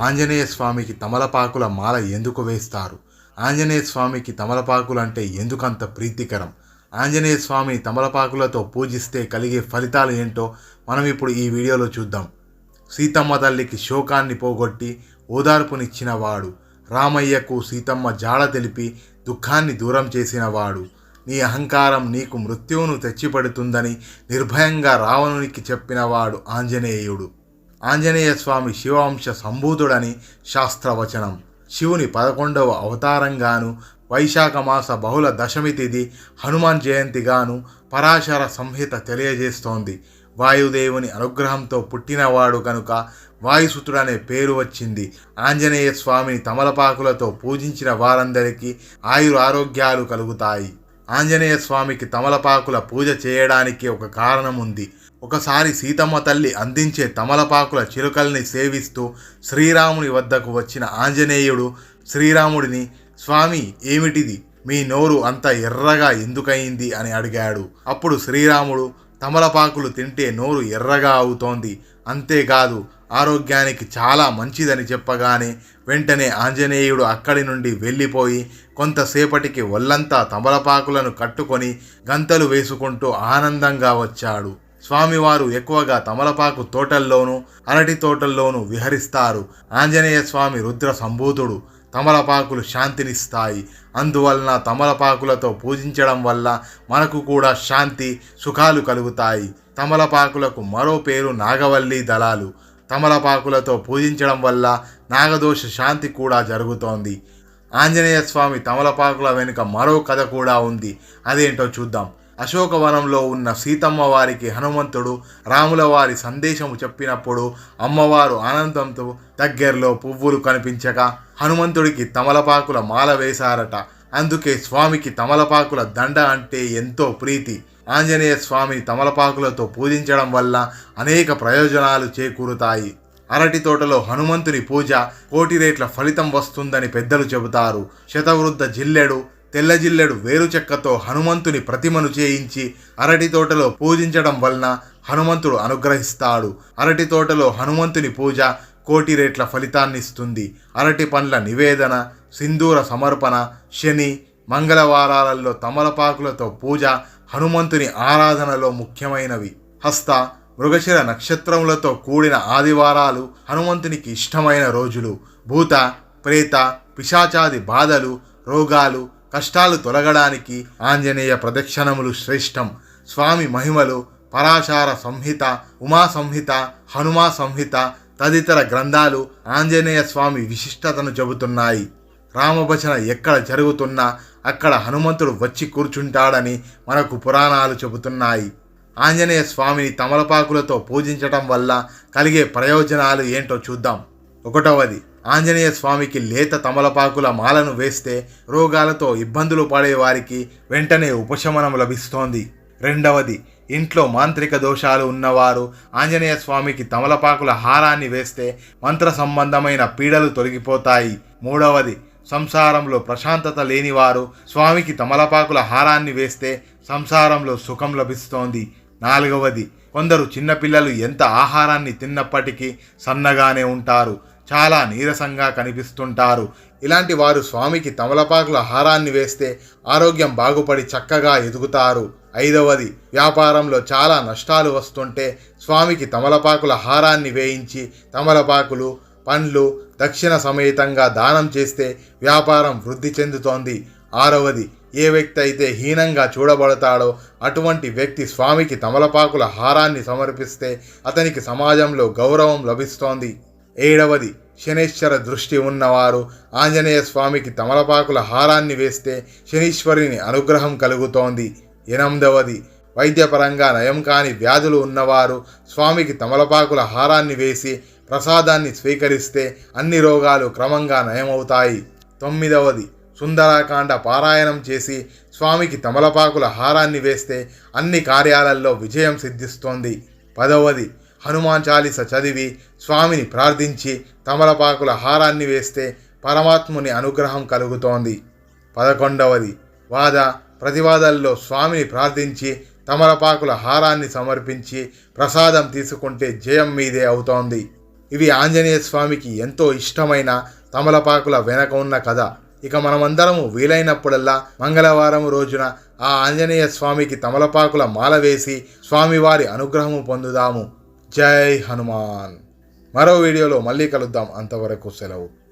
ఆంజనేయ స్వామికి తమలపాకుల మాల ఎందుకు వేస్తారు? ఆంజనేయ స్వామికి తమలపాకులు అంటే ఎందుకంత ప్రీతికరం? ఆంజనేయ స్వామి తమలపాకులతో పూజిస్తే కలిగే ఫలితాలు ఏంటో మనం ఇప్పుడు ఈ వీడియోలో చూద్దాం. సీతమ్మ తల్లికి శోకాన్ని పోగొట్టి ఓదార్పునిచ్చినవాడు. రామయ్యకు సీతమ్మ జాడ తెలిపి దుఃఖాన్ని దూరం చేసినవాడు. నీ అహంకారం నీకు మృత్యువును తెచ్చిపెడుతుందని నిర్భయంగా రావణునికి చెప్పినవాడు ఆంజనేయుడు. ఆంజనేయ స్వామి శివాంశ సంభూతుడని శాస్త్రవచనం. శివుని పదకొండవ అవతారంగాను వైశాఖ మాస బహుళ దశమి తిథి హనుమాన్ జయంతిగాను పరాశర సంహిత తెలియజేస్తోంది. వాయుదేవుని అనుగ్రహంతో పుట్టినవాడు కనుక వాయుసుతుడనే పేరు వచ్చింది. ఆంజనేయ స్వామిని తమలపాకులతో పూజించిన వారందరికీ ఆయుర ఆరోగ్యాలు కలుగుతాయి. ఆంజనేయ స్వామికి తమలపాకుల పూజ చేయడానికి ఒక కారణం ఉంది ఒకసారి సీతమ్మ తల్లి అందించే తమలపాకుల చిలుకల్ని సేవిస్తూ శ్రీరాముని వద్దకు వచ్చిన ఆంజనేయుడు శ్రీరాముడిని స్వామి ఏమిటిది? మీ నోరు అంత ఎర్రగా ఎందుకయింది? అని అడిగాడు. అప్పుడు శ్రీరాముడు తమలపాకులు తింటే నోరు ఎర్రగా అవుతోంది. అంతేకాదు ఆరోగ్యానికి చాలా మంచిదని చెప్పగానే వెంటనే ఆంజనేయుడు అక్కడి నుండి వెళ్ళిపోయి కొంతసేపటికి ఒళ్ళంతా తమలపాకులను కట్టుకొని గంతలు వేసుకుంటూ ఆనందంగా వచ్చాడు. స్వామివారు ఎక్కువగా తమలపాకు తోటల్లోనూ అరటి తోటల్లోనూ విహరిస్తారు. ఆంజనేయ స్వామి రుద్ర సంభూతుడు తమలపాకులు శాంతినిస్తాయి. అందువలన తమలపాకులతో పూజించడం వల్ల మనకు కూడా శాంతి సుఖాలు కలుగుతాయి. తమలపాకులకు మరో పేరు నాగవల్లి దళాలు. తమలపాకులతో పూజించడం వల్ల నాగదోష శాంతి కూడా జరుగుతోంది. ఆంజనేయ స్వామి తమలపాకుల వెనుక మరో కథ కూడా ఉంది. అదేంటో చూద్దాం. అశోకవనంలో ఉన్న సీతమ్మ వారికి హనుమంతుడు రాముల వారి సందేశము చెప్పినప్పుడు అమ్మవారు ఆనందంతో దగ్గరలో పువ్వులు కనిపించక హనుమంతుడికి తమలపాకుల మాల వేశారట. అందుకే స్వామికి తమలపాకుల దండ అంటే ఎంతో ప్రీతి. ఆంజనేయ స్వామిని తమలపాకులతో పూజించడం వల్ల అనేక ప్రయోజనాలు చేకూరుతాయి. అరటి తోటలో హనుమంతుని పూజ కోటి రేట్ల ఫలితం వస్తుందని పెద్దలు చెబుతారు. శతవృద్ధ జిల్లెడు తెల్లజిల్లెడు వేరు చెక్కతో హనుమంతుని ప్రతిమను చేయించి అరటి తోటలో పూజించడం వలన హనుమంతుడు అనుగ్రహిస్తాడు. అరటి తోటలో హనుమంతుని పూజ కోటి రేట్ల ఫలితాన్నిస్తుంది. అరటి పండ్ల నివేదన సింధూర సమర్పణ శని మంగళవారాలలో తమలపాకులతో పూజ హనుమంతుని ఆరాధనలో ముఖ్యమైనవి. హస్త మృగశిర నక్షత్రములతో కూడిన ఆదివారాలు హనుమంతునికి ఇష్టమైన రోజులు. భూత ప్రేత పిశాచాది బాధలు రోగాలు కష్టాలు తొలగడానికి ఆంజనేయ ప్రదక్షిణములు శ్రేష్టం. స్వామి మహిమలు పరాశార సంహిత ఉమా సంహిత హనుమా సంహిత తదితర గ్రంథాలు ఆంజనేయ స్వామి విశిష్టతను చెబుతున్నాయి. రామభజన ఎక్కడ జరుగుతున్నా అక్కడ హనుమంతుడు వచ్చి కూర్చుంటాడని మనకు పురాణాలు చెబుతున్నాయి. ఆంజనేయ స్వామిని తమలపాకులతో పూజించటం వల్ల కలిగే ప్రయోజనాలు ఏంటో చూద్దాం. ఒకటవది ఆంజనేయ స్వామికి లేత తమలపాకుల మాలను వేస్తే రోగాలతో ఇబ్బందులు పడే వారికి వెంటనే ఉపశమనం లభిస్తోంది. రెండవది ఇంట్లో మాంత్రిక దోషాలు ఉన్నవారు ఆంజనేయ స్వామికి తమలపాకుల హారాన్ని వేస్తే మంత్ర సంబంధమైన పీడలు తొలగిపోతాయి. మూడవది సంసారంలో ప్రశాంతత లేనివారు స్వామికి తమలపాకుల హారాన్ని వేస్తే సంసారంలో సుఖం లభిస్తోంది. నాలుగవది కొందరు చిన్నపిల్లలు ఎంత ఆహారాన్ని తిన్నప్పటికీ సన్నగానే ఉంటారు. చాలా నీరసంగా కనిపిస్తుంటారు. ఇలాంటి వారు స్వామికి తమలపాకుల హారాన్ని వేస్తే ఆరోగ్యం బాగుపడి చక్కగా ఎదుగుతారు. ఐదవది వ్యాపారంలో చాలా నష్టాలు వస్తుంటే స్వామికి తమలపాకుల హారాన్ని వేయించి తమలపాకులు పండ్లు దక్షిణ సమేతంగా దానం చేస్తే వ్యాపారం వృద్ధి చెందుతోంది. ఆరవది ఏ వ్యక్తి అయితే హీనంగా చూడబడతాడో అటువంటి వ్యక్తి స్వామికి తమలపాకుల హారాన్ని సమర్పిస్తే అతనికి సమాజంలో గౌరవం లభిస్తోంది. ఏడవది శనీశ్వర దృష్టి ఉన్నవారు ఆంజనేయ స్వామికి తమలపాకుల హారాన్ని వేస్తే శనీశ్వరిని అనుగ్రహం కలుగుతోంది. ఎనిమిదవది వైద్యపరంగా నయం కాని వ్యాధులు ఉన్నవారు స్వామికి తమలపాకుల హారాన్ని వేసి ప్రసాదాన్ని స్వీకరిస్తే అన్ని రోగాలు క్రమంగా నయమవుతాయి. తొమ్మిదవది సుందరాకాండ పారాయణం చేసి స్వామికి తమలపాకుల హారాన్ని వేస్తే అన్ని కార్యాలలో విజయం సిద్ధిస్తోంది. పదవది హనుమాన్ చాలీస చదివి స్వామిని ప్రార్థించి తమలపాకుల హారాన్ని వేస్తే పరమాత్ముని అనుగ్రహం కలుగుతోంది. పదకొండవది వాద ప్రతివాదల్లో స్వామిని ప్రార్థించి తమలపాకుల హారాన్ని సమర్పించి ప్రసాదం తీసుకుంటే జయం మీదే అవుతోంది. ఇవి ఆంజనేయ స్వామికి ఎంతో ఇష్టమైన తమలపాకుల వెనక ఉన్న కథ. ఇక మనమందరము వీలైనప్పుడల్లా మంగళవారం రోజున ఆ ఆంజనేయ స్వామికి తమలపాకుల మాల వేసి స్వామివారి అనుగ్రహము పొందుదాము. జై హనుమాన్. మరో వీడియోలో మళ్ళీ కలుద్దాం. అంతవరకు సెలవు.